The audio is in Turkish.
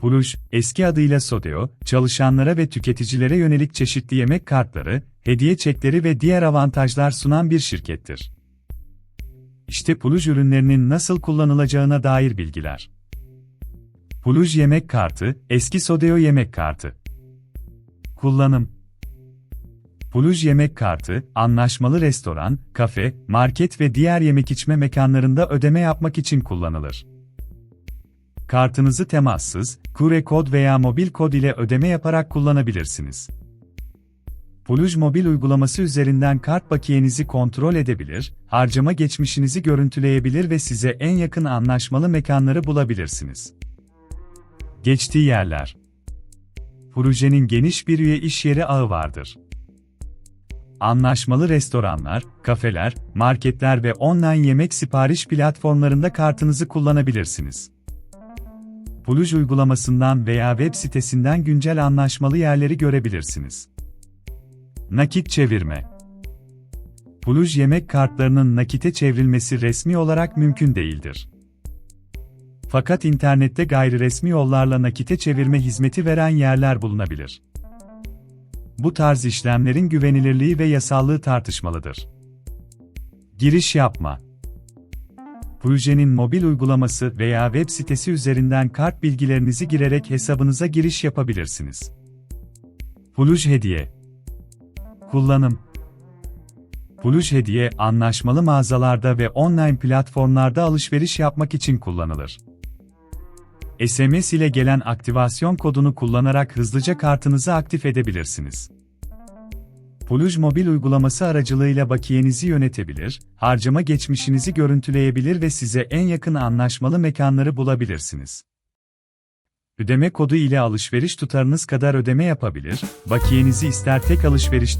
Puluj, eski adıyla Sodeo, çalışanlara ve tüketicilere yönelik çeşitli yemek kartları, hediye çekleri ve diğer avantajlar sunan bir şirkettir. İşte Puluj ürünlerinin nasıl kullanılacağına dair bilgiler. Puluj yemek kartı, eski Sodeo yemek kartı. Kullanım Puluj yemek kartı, anlaşmalı restoran, kafe, market ve diğer yemek içme mekanlarında ödeme yapmak için kullanılır. Kartınızı temassız, QR kod veya mobil kod ile ödeme yaparak kullanabilirsiniz. Puluj mobil uygulaması üzerinden kart bakiyenizi kontrol edebilir, harcama geçmişinizi görüntüleyebilir ve size en yakın anlaşmalı mekanları bulabilirsiniz. Geçtiği yerler Projenin geniş bir üye iş yeri ağı vardır. Anlaşmalı restoranlar, kafeler, marketler ve online yemek sipariş platformlarında kartınızı kullanabilirsiniz. Puluj uygulamasından veya web sitesinden güncel anlaşmalı yerleri görebilirsiniz. Nakit çevirme Puluj yemek kartlarının nakite çevrilmesi resmi olarak mümkün değildir. Fakat internette gayri resmi yollarla nakite çevirme hizmeti veren yerler bulunabilir. Bu tarz işlemlerin güvenilirliği ve yasallığı tartışmalıdır. Giriş yapma Projenin mobil uygulaması veya web sitesi üzerinden kart bilgilerinizi girerek hesabınıza giriş yapabilirsiniz. Puluj Hediye Kullanım Puluj Hediye, anlaşmalı mağazalarda ve online platformlarda alışveriş yapmak için kullanılır. SMS ile gelen aktivasyon kodunu kullanarak hızlıca kartınızı aktif edebilirsiniz. Puluj mobil uygulaması aracılığıyla bakiyenizi yönetebilir, harcama geçmişinizi görüntüleyebilir ve size en yakın anlaşmalı mekanları bulabilirsiniz. Ödeme kodu ile alışveriş tutarınız kadar ödeme yapabilir, bakiyenizi ister tek alışveriş